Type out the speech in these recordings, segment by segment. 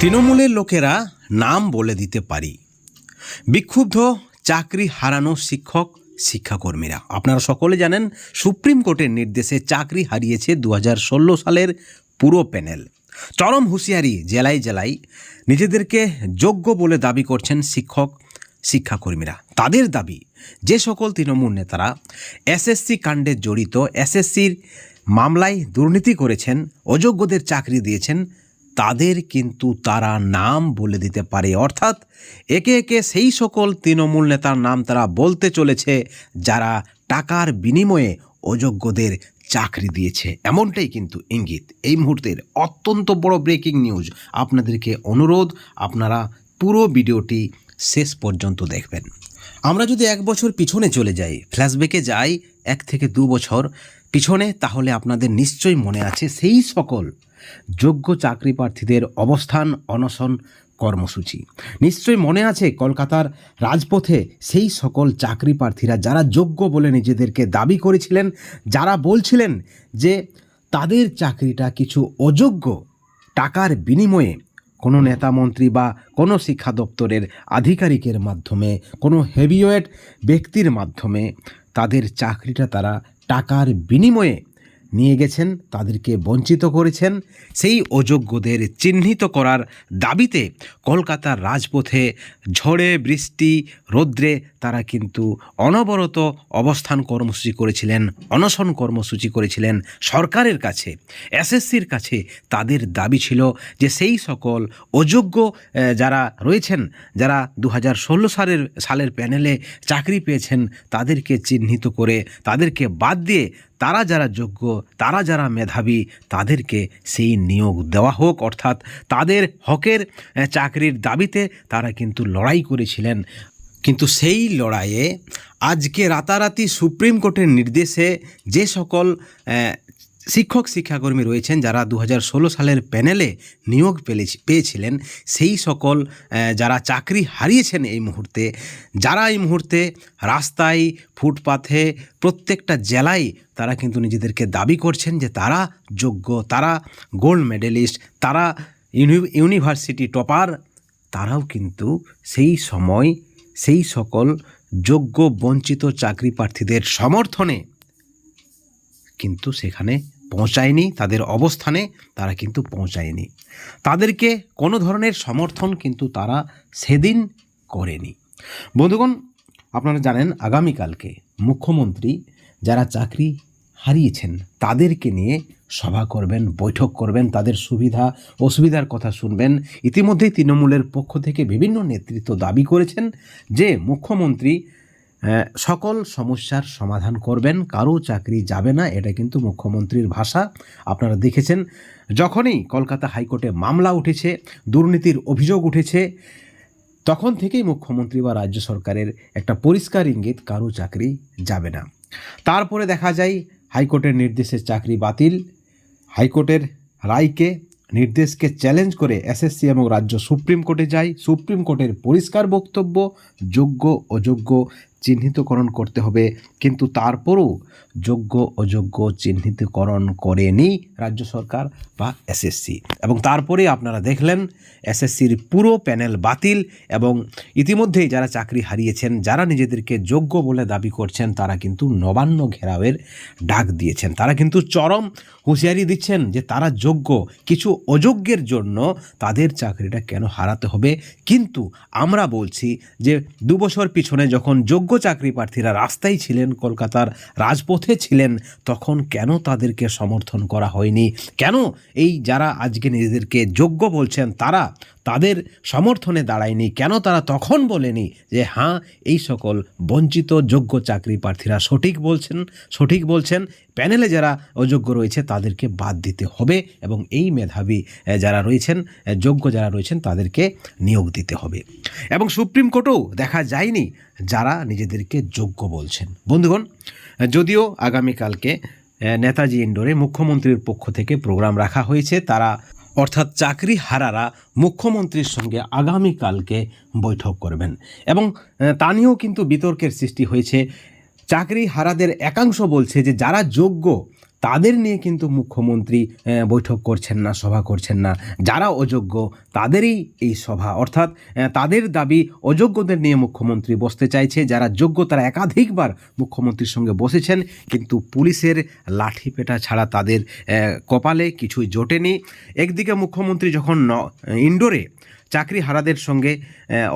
তৃণমূলের লোকেরা নাম বলে দিতে পারি। বিক্ষুব্ধ, চাকরি হারানো শিক্ষক, শিক্ষাকর্মীরা। আপনারা সকলে জানেন, সুপ্রিম কোর্টের নির্দেশে চাকরি হারিয়েছে দু হাজার ষোলো সালের পুরো প্যানেল। চরম হুঁশিয়ারি জেলায় জেলায় নিজেদেরকে যোগ্য বলে দাবি করছেন শিক্ষক, শিক্ষাকর্মীরা। তাদের দাবি, যে সকল তৃণমূল নেতারা এসএসসি কাণ্ডে জড়িত, এসএসসির মামলায় দুর্নীতি করেছেন, অযোগ্যদের চাকরি দিয়েছেন, তাদের কিন্তু তারা নাম বলে দিতে পারে। অর্থাৎ একে একে সেই সকল তৃণমূল নেতার নাম তারা বলতে চলেছে, যারা টাকার বিনিময়ে অযোগ্যদের চাকরি দিয়েছে। এমনটাই কিন্তু ইঙ্গিত। এই মুহূর্তের অত্যন্ত বড় ব্রেকিং নিউজ আপনাদেরকে অনুরোধ, আপনারা পুরো ভিডিওটি শেষ পর্যন্ত দেখবেন। আমরা যদি এক বছর পিছনে চলে যাই, ফ্ল্যাশব্যাকে যাই, এক থেকে দু বছর পিছনে তাহলে আপনাদের নিশ্চয়ই মনে আছে সেই সকল যোগ্য চাকরি প্রার্থীদের অবস্থান, অনশন কর্মসূচি। নিশ্চয়ই মনে আছে কলকাতার রাজপথে সেই সকল চাকরি প্রার্থীরা যারা যোগ্য বলে নিজেদেরকে দাবি করেছিলেন, যারা বলছিলেন যে তাদের চাকরিটা কিছু অযোগ্য টাকার বিনিময়ে কোনো নেতা মন্ত্রী বা কোনো শিক্ষা দপ্তরের আধিকারিকের মাধ্যমে, কোনো হেভিওয়েট ব্যক্তির মাধ্যমে তাদের চাকরিটা তারা টাকার বিনিময়ে নিয়ে গেছেন, তাদেরকে বঞ্চিত করেছেন। সেই অযোগ্যদের চিহ্নিত করার দাবিতে কলকাতার রাজপথে ঝড়ে বৃষ্টি, রৌদ্রে তারা কিন্তু অনবরত অবস্থান কর্মসূচি করেছিলেন, অনশন কর্মসূচি করেছিলেন সরকারের কাছে, এসএসসির কাছে। তাদের দাবি ছিল যে সেই সকল অযোগ্য যারা রয়েছেন, যারা দু হাজার ষোলো সালের সালের প্যানেলে চাকরি পেয়েছেন, তাদেরকে চিহ্নিত করে, তাদেরকে বাদ দিয়ে তারা যারা যোগ্য, তারা যারা মেধাবী, তাদেরকে সেই নিয়োগ দেওয়া হোক। অর্থাৎ তাদের হকের চাকরির দাবিতে তারা কিন্তু লড়াই করেছিলেন। কিন্তু সেই লড়াইয়ে আজকে রাতারাতি সুপ্রিম কোর্টের নির্দেশে যে সকল শিক্ষক শিক্ষাকর্মী রয়েছেন যারা দু হাজার ষোলো সালের প্যানেলে নিয়োগ পেলে পেয়েছিলেন। সেই সকল যারা চাকরি হারিয়েছেন এই মুহূর্তে, যারা এই মুহূর্তে রাস্তায়, ফুটপাথে, প্রত্যেকটা জেলায় তারা কিন্তু নিজেদেরকে দাবি করছেন যে তারা যোগ্য, তারা গোল্ড মেডেলিস্ট, তারা ইউনি- ইউনিভার্সিটি টপার, তারাও কিন্তু সেই সময় সেই সকল যোগ্য, বঞ্চিত চাকরি প্রার্থীদের সমর্থনে কিন্তু সেখানে পৌঁছায়নি, তাদের অবস্থানে তারা কিন্তু পৌঁছায়নি। তাদেরকে কোনো ধরনের সমর্থন কিন্তু তারা সেদিন করেনি। বন্ধুগণ, আপনারা জানেন, আগামীকালকে মুখ্যমন্ত্রী যারা চাকরি হারিয়েছেন, তাদেরকে নিয়ে সভা করবেন, বৈঠক করবেন, তাদের সুবিধা, অসুবিধার কথা শুনবেন। ইতিমধ্যেই তৃণমূলের পক্ষ থেকে বিভিন্ন নেতৃত্ব দাবি করেছেন যে মুখ্যমন্ত্রী সকল সমস্যার সমাধান করবেন, কারও চাকরি যাবে না, এটা কিন্তু মুখ্যমন্ত্রীর ভাষা। আপনারা দেখেছেন, যখনই কলকাতা হাইকোর্টে মামলা উঠেছে, দুর্নীতির অভিযোগ উঠেছে, তখন থেকেই মুখ্যমন্ত্রী বা রাজ্য সরকারের একটা পরিষ্কার ইঙ্গিত, কারও চাকরি যাবে না। তারপরে দেখা যায়, হাইকোর্টের নির্দেশে চাকরি বাতিল, হাইকোর্টের রায়কে, নির্দেশকে চ্যালেঞ্জ করে এসএসসি এবং রাজ্য সুপ্রিম কোর্টে যায়। সুপ্রিম কোর্টের পরিষ্কার বক্তব্য, যোগ্য, অযোগ্য চিহ্নিতকরণ করতে হবে। কিন্তু তারপরও যোগ্য, অযোগ্য চিহ্নিতকরণ করেনি রাজ্য সরকার বা এসএসসি। এবং তারপরে আপনারা দেখলেন এসএসসির পুরো প্যানেল বাতিল এবং ইতিমধ্যেই যারা চাকরি হারিয়েছেন, যারা নিজেদেরকে যোগ্য বলে দাবি করছেন, তারা কিন্তু নবান্ন ঘেরাওয়ের ডাক দিয়েছেন। তারা কিন্তু চরম হুঁশিয়ারি দিচ্ছেন যে তারা যোগ্য। কিছু অযোগ্যের জন্য তাদের চাকরিটা কেন হারাতে হবে? কিন্তু আমরা বলছি যে দু বছর পিছনে যখন যোগ্য চাকরি প্রার্থীরা রাস্তায় ছিলেন, কলকাতার রাজপথে ছিলেন, তখন কেন তাদেরকে সমর্থন করা হয়নি? কেন এই যারা আজকে নিজেদেরকে যোগ্য বলছেন, তারা তাদের সমর্থনে দাঁড়ায়নি? কেন তারা তখন বলেনি যে হ্যাঁ এই সকল বঞ্চিত যোগ্য চাকরি প্রার্থীরা সঠিক বলছেন সঠিক বলছেন, প্যানেলে যারা অযোগ্য রয়েছে, তাদেরকে বাদ দিতে হবে এবং এই মেধাবী যারা রয়েছেন যোগ্য যারা রয়েছেন, তাদেরকে নিয়োগ দিতে হবে। এবং সুপ্রিম কোর্টেও দেখা যায়নি যারা নিজেদেরকে যোগ্য বলছেন। বন্ধুগণ, যদিও আগামীকালকে নেতাজি ইন্ডোরে মুখ্যমন্ত্রীর পক্ষ থেকে প্রোগ্রাম রাখা হয়েছে, তারা অর্থাৎ চাকরি হারারা মুখ্যমন্ত্রীর সঙ্গে আগামীকালকে বৈঠক করবেন। এবং তা নিয়েও কিন্তু বিতর্কের সৃষ্টি হয়েছে। চাকরি হারাদের একাংশ বলছে যে যারা যোগ্য, তাদের নিয়ে কিন্তু মুখ্যমন্ত্রী বৈঠক করছেন না, সভা করছেন না। যারা অযোগ্য, তাদেরই এই সভা। অর্থাৎ তাদের দাবি অযোগ্যদের নিয়ে মুখ্যমন্ত্রী বসতে চাইছে। যারা যোগ্য, তারা একাধিকবার মুখ্যমন্ত্রীর সঙ্গে বসেছেন, কিন্তু পুলিশের লাঠি পেটা ছাড়া তাদের কপালে কিছুই জোটেনি। একদিকে মুখ্যমন্ত্রী যখন ইন্ডোরে চাকরি হারাদের সঙ্গে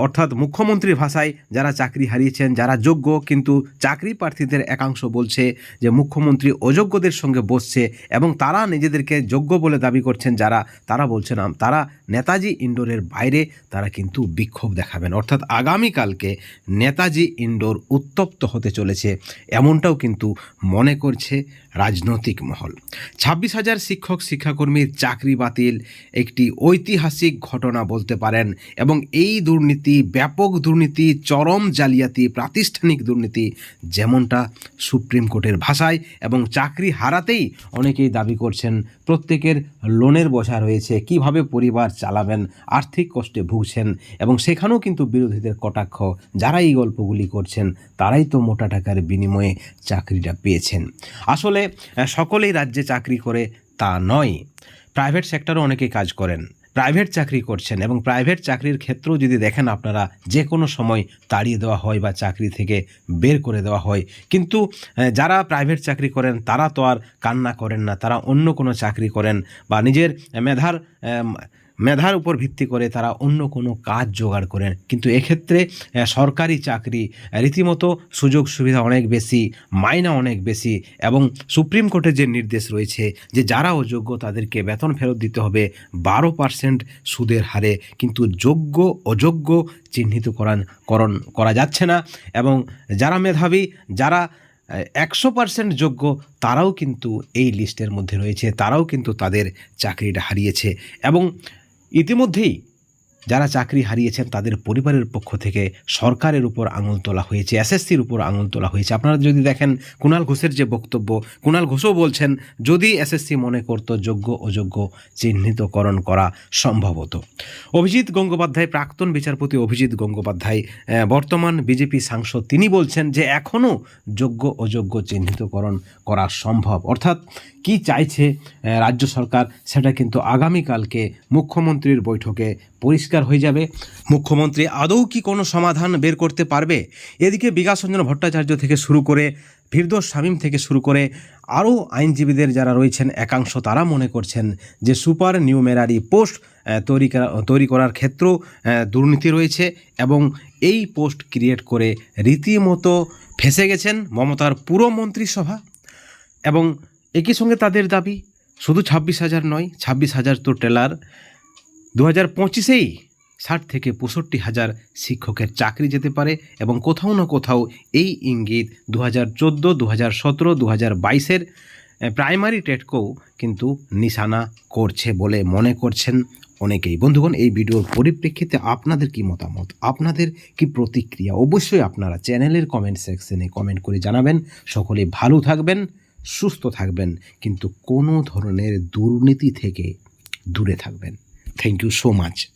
অর্থাৎ মুখ্যমন্ত্রীর ভাষায় যারা চাকরি হারিয়েছেন, যারা যোগ্য, কিন্তু চাকরি প্রার্থীদের একাংশ বলছে যে মুখ্যমন্ত্রী অযোগ্যদের সঙ্গে বসছে এবং তারা নিজেদেরকে যোগ্য বলে দাবি করছেন যারা, তারা বলছেন তারা নেতাজি ইন্ডোরের বাইরে, তারা কিন্তু বিক্ষোভ দেখাবেন। অর্থাৎ আগামীকালকে নেতাজি ইন্ডোর উত্তপ্ত হতে চলেছে, এমনটাও কিন্তু মনে করছে রাজনৈতিক মহল। ছাব্বিশ হাজার শিক্ষক, শিক্ষাকর্মীর চাকরি বাতিল একটি ঐতিহাসিক ঘটনা বলতে পারেন এবং এই দুর্নীতি, ব্যাপক দুর্নীতি, চরম জালিয়াতি, প্রাতিষ্ঠানিক দুর্নীতি যেমনটা সুপ্রিম কোর্টের ভাষায় এবং চাকরি হারাতেই অনেকেই দাবি করছেন, প্রত্যেকের লোনের বোঝা রয়েছে, কীভাবে পরিবার চালাবেন, আর্থিক কষ্টে ভুগছেন এবং সেখানেও কিন্তু বিরোধীদের কটাক্ষ। যারা এই গল্পগুলি করছেন, তারাই তো মোটা টাকার বিনিময়ে চাকরিটা পেয়েছেন। আসলে সকলেই রাজ্যে চাকরি করে তা নয়। প্রাইভেট সেক্টরও অনেকে কাজ করেন। প্রাইভেট চাকরি করছেন এবং প্রাইভেট চাকরির ক্ষেত্রেও যদি দেখেন আপনারা, যে কোনো সময় তাড়িয়ে দেওয়া হয় বা চাকরি থেকে বের করে দেওয়া হয়। কিন্তু যারা প্রাইভেট চাকরি করেন, তারা তো আর কান্না করেন না, তারা অন্য কোনো চাকরি করেন বা নিজের মেধার মেধার উপর ভিত্তি করে তারা অন্য কোনো কাজ জোগাড় করেন। কিন্তু এক্ষেত্রে সরকারি চাকরি রীতিমতো সুযোগ সুবিধা অনেক বেশি, মাইনা অনেক বেশি এবং সুপ্রিম কোর্টের যে নির্দেশ রয়েছে যে যারা অযোগ্য তাদেরকে বেতন ফেরত দিতে হবে, বারো পার্সেন্ট সুদের হারে। কিন্তু যোগ্য, অযোগ্য চিহ্নিতকরণ করণ, করা যাচ্ছে না এবং যারা মেধাবী, যারা একশো পার্সেন্ট যোগ্য তারাও কিন্তু এই লিস্টের মধ্যে রয়েছে, তারাও কিন্তু তাদের চাকরিটা হারিয়েছে এবং ইতিমধ্যেই যারা চাকরি হারিয়েছেন তাদের পরিবারের পক্ষ থেকে সরকারের উপর আঙুল তোলা হয়েছে, এসএসসির উপর আঙুল তোলা হয়েছে। আপনারা যদি দেখেন কুণাল ঘোষের যে বক্তব্য কুণাল ঘোষও বলছেন, যদি এসএসসি মনে করত যোগ্য অযোগ্য চিহ্নিতকরণ করা সম্ভব হতো। অভিজিৎ গঙ্গোপাধ্যায়, প্রাক্তন বিচারপতি অভিজিৎ গঙ্গোপাধ্যায় বর্তমান বিজেপি সাংসদ, তিনি বলছেন যে এখনও যোগ্য অযোগ্য চিহ্নিতকরণ করা সম্ভব। অর্থাৎ কি চাইছে রাজ্য সরকার, সেটা কিন্তু আগামীকালকে মুখ্যমন্ত্রীর বৈঠকে পরিষ্কার হয়ে যাবে। মুখ্যমন্ত্রী আদৌ কি কোনো সমাধান বের করতে পারবে? এদিকে বিকাশ রঞ্জন ভট্টাচার্য থেকে শুরু করে ফিরদোস শামীম থেকে শুরু করে আরও আইনজীবীদের যারা রয়েছেন, একাংশ তারা মনে করছেন যে সুপার নিউমেরারি পোস্ট তৈরি করা, তৈরি করার ক্ষেত্রেও দুর্নীতি রয়েছে এবং এই পোস্ট ক্রিয়েট করে রীতিমতো ফেসে গেছেন মমতার পুরো মন্ত্রিসভা। এবং একই সঙ্গে তাদের দাবি, শুধু ছাব্বিশ হাজার নয়, ছাব্বিশ হাজার তো টেলার দু হাজার পঁচিশেই ষাট থেকে পঁয়ষট্টি হাজার শিক্ষকের চাকরি যেতে পারে এবং কোথাও না কোথাও এই ইঙ্গিত দু হাজার চোদ্দ দু হাজার সতেরো দু হাজার বাইশের প্রাইমারি টেটকেও কিন্তু নিশানা করছে বলে মনে করছেন অনেকেই। বন্ধুগণ, এই ভিডিওর পরিপ্রেক্ষিতে আপনাদের কি মতামত? আপনাদের কি প্রতিক্রিয়া? অবশ্যই আপনারা চ্যানেলের কমেন্ট সেকশনে কমেন্ট করে জানাবেন। সকলে ভালো থাকবেন, সুস্থ থাকবেন, কিন্তু কোনো ধরনের দুর্নীতি থেকে দূরে থাকবেন। thank you so much.